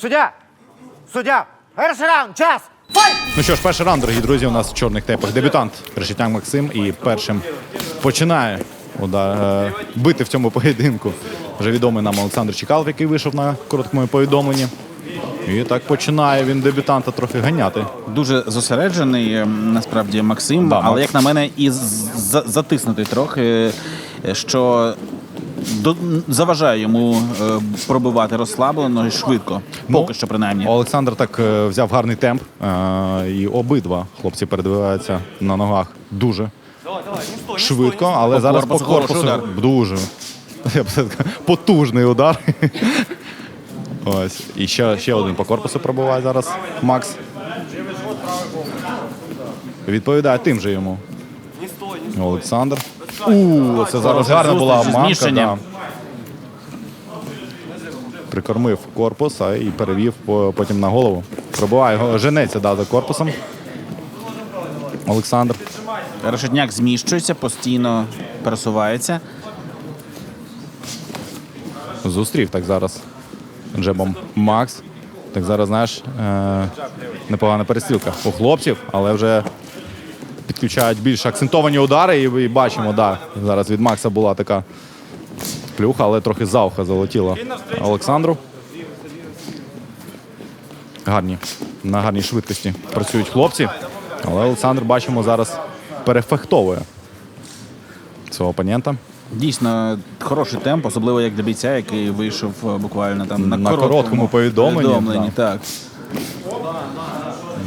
Суддя! Суддя! Перший раунд! Час! Файт! Ну що ж, перший раунд, дорогі друзі, у нас в чорних тепах дебютант Решетняк Максим і першим починає удар, е, бити в цьому поєдинку. Вже відомий нам Олександр Чекалов, який вийшов на короткому повідомленні. І так починає він дебютанта трохи ганяти. Дуже зосереджений ем, насправді Максим, Да, але Макс. як на мене, і з- за- затиснутий трохи, е, що заважає йому е, пробивати розслаблено і швидко. Поки Ну, що, принаймні. Олександр так е, взяв гарний темп, е, і обидва хлопці передвигаються на ногах дуже швидко, але По зараз по корпусу удар. дуже я б сказав, потужний удар. Ось. І ще, ще один по корпусу пробиває зараз Макс. Відповідає тим же йому. Олександр. У, це зараз гарна була зміщення. Да. Прикормив корпус а і перевів потім на голову. Пробиває, го- женеться да, за корпусом. Олександр. Решетняк зміщується, постійно пересувається. Зустрів так зараз джебом Макс. Так зараз, знаєш, е- непогана перестрілка у хлопців, але вже підключають більш акцентовані удари. І, і бачимо, да, зараз від Макса була така плюха, але трохи за ухо залетіла Олександру. Гарні, на гарній швидкості працюють хлопці. Але Олександр, бачимо, зараз перефехтовує свого опонента. Дійсно хороший темп, особливо як для бійця, який вийшов е, буквально там на, На короткому повідомленні, повідомленні, Так.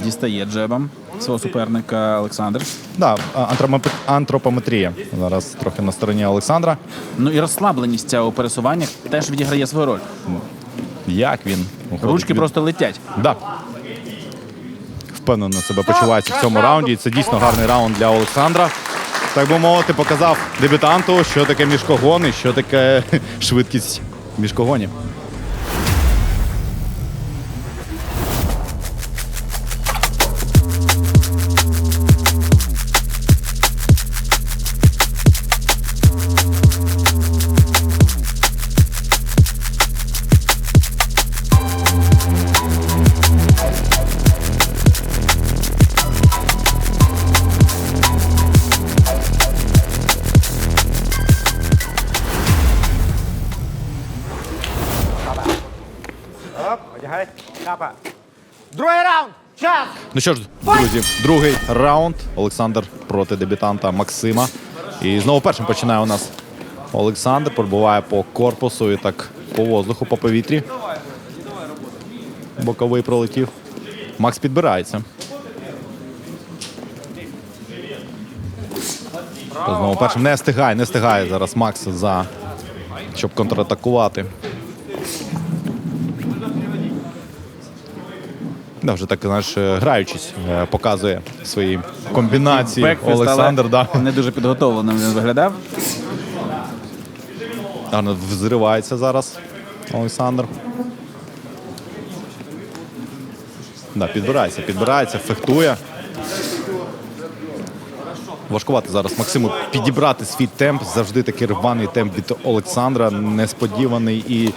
Дістає джебом свого суперника Олександр. Да, антропометр- антропометрія зараз трохи на стороні Олександра. Ну і розслабленість ця у пересуваннях теж відіграє свою роль. Як він уходить Ручки від- просто летять. да. впевнено себе почувається в цьому раунді. І це дійсно гарний раунд для Олександра. Так би мовити, показав дебютанту, що таке міжкогон і що таке швидкість міжкогонів. Капа. Другий раунд! Час! Ну що ж, друзі, другий раунд. Олександр проти дебютанта Максима. І знову першим починає у нас Олександр. Пробуває по корпусу і так по воздуху, по повітрі. Боковий пролетів. Макс підбирається. Знову першим не стигає, не стигає зараз Макс за щоб контратакувати. Да, вже так, знаєш, е, граючись, е, показує свої комбінації. Бекфіст, Олександр, да. не дуже підготовленим він виглядав. Гарно взривається зараз Олександр. Да, підбирається, підбирається, фехтує. Важкувати зараз Максиму підібрати свій темп. Завжди такий рваний темп від Олександра. Несподіваний і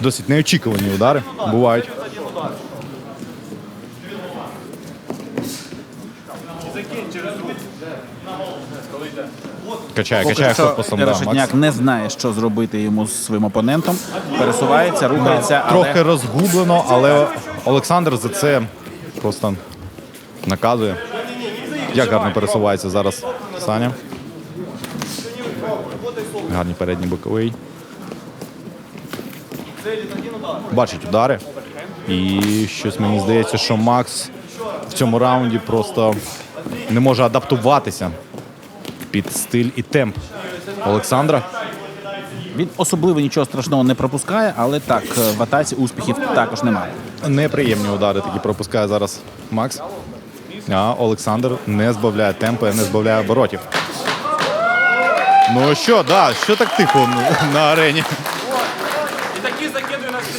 досить неочікувані удари бувають. Качає, Поки качає що корпусом. Да, Макс. Не знає, що зробити йому з своїм опонентом. Пересувається, рухається, але Трохи розгублено, але Олександр за це просто наказує. Як гарно пересувається зараз Саня. Гарні передні боковий. Бачить удари. І щось мені здається, що Макс в цьому раунді просто не може адаптуватися під стиль і темп Олександра. він особливо нічого страшного не пропускає, але так, е, в атаці успіхів також немає. Неприємні удари такі пропускає зараз Макс. А Олександр не збавляє темпу, не збавляє оборотів. Ну що, да, що так тихо на арені?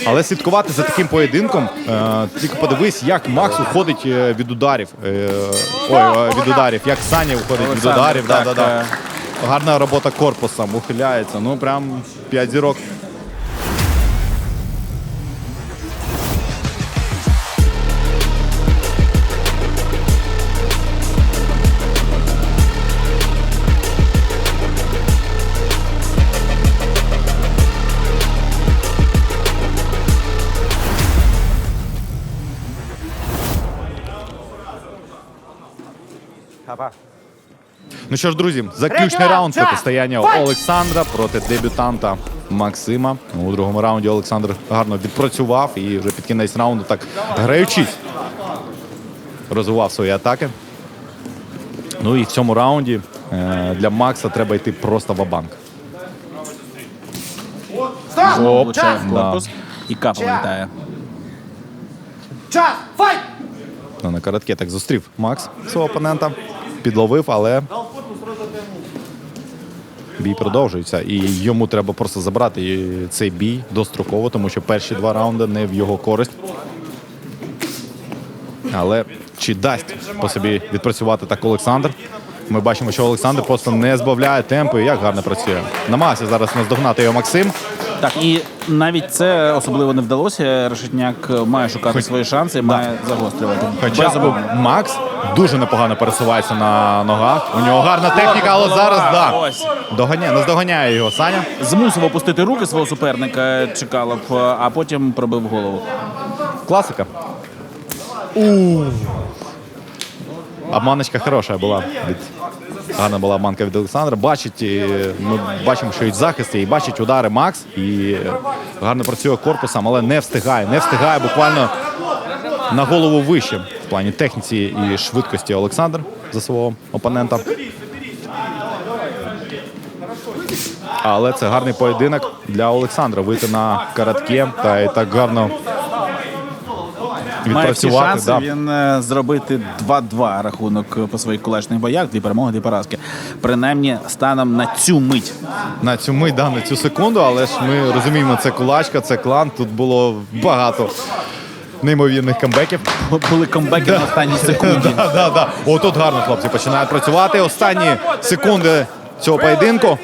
Але слідкувати за таким поєдинком, е, тільки подивись, як Макс уходить е, від ударів. Е, ой, від ударів, як Саня уходить від ударів. Да, да, да. Гарна робота корпусом, ухиляється. Ну прям 5 зірок. Капа. Ну що ж, друзі, заключний раунд протистояння Олександра проти дебютанта Максима. У другому раунді Олександр гарно відпрацював і вже під кінець раунду так граючись розвивав свої атаки. Ну і в цьому раунді е, для Макса треба йти просто в банк в да. І капа вилітає. Час! Файт! Ну, на коротке так зустрів Макс свого опонента, підловив, але бій продовжується. І йому треба просто забрати цей бій достроково, тому що перші два раунди не в його користь. Але чи дасть по собі відпрацювати так Олександр? Ми бачимо, що Олександр просто не збавляє темпу і як гарно працює. Намагався зараз наздогнати його Максим. Так, і навіть це особливо не вдалося. Решетняк має шукати свої шанси, має загострювати. Хоча Без Макс дуже непогано пересувається на ногах. У нього гарна техніка, але зараз да. Ось. Доганяє, наздоганяє його Саня. Змусив опустити руки свого суперника Чекалов, а потім пробив голову. Класика. Обманочка хороша була від. Гарна була обманка від Олександра. Бачить, ми бачимо, що і захист, і бачить удари Макс. І гарно працює корпусом, але не встигає. Не встигає буквально на голову вище в плані техніці і швидкості Олександр за свого опонента. Але це гарний поєдинок для Олександра. Вийти на каратке та і так гарно Має всі відпрацювати. шанси да. він е, зробити 2-2 рахунок по своїх кулачних боях, дві перемоги, дві поразки. Принаймні станом на цю мить. на цю мить, да, на цю секунду, але ж ми розуміємо, це кулачка, це клан. Тут було багато неймовірних камбеків. Були комбеки на останній секунді. Да, да, да. О, тут гарно хлопці починають працювати. Останні секунди цього поєдинку.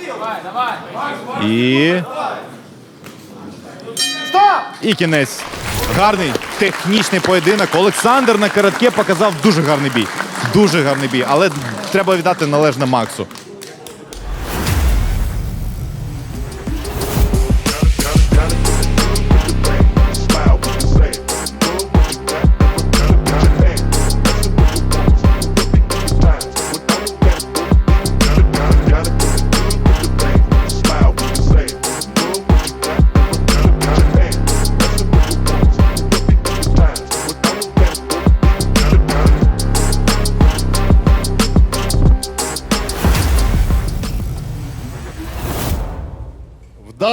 І. І кінець. Гарний технічний поєдинок. Олександр на коротке показав дуже гарний бій. Дуже гарний бій. Але треба віддати належне Максу.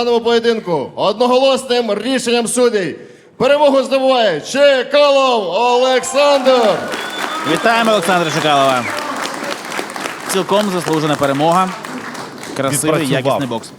Даному поєдинку одноголосним рішенням суддів перемогу здобуває Чекалов Олександр. Вітаємо Олександра Чекалова. Цілком заслужена перемога. Красивий, Відпрацював. якісний бокс.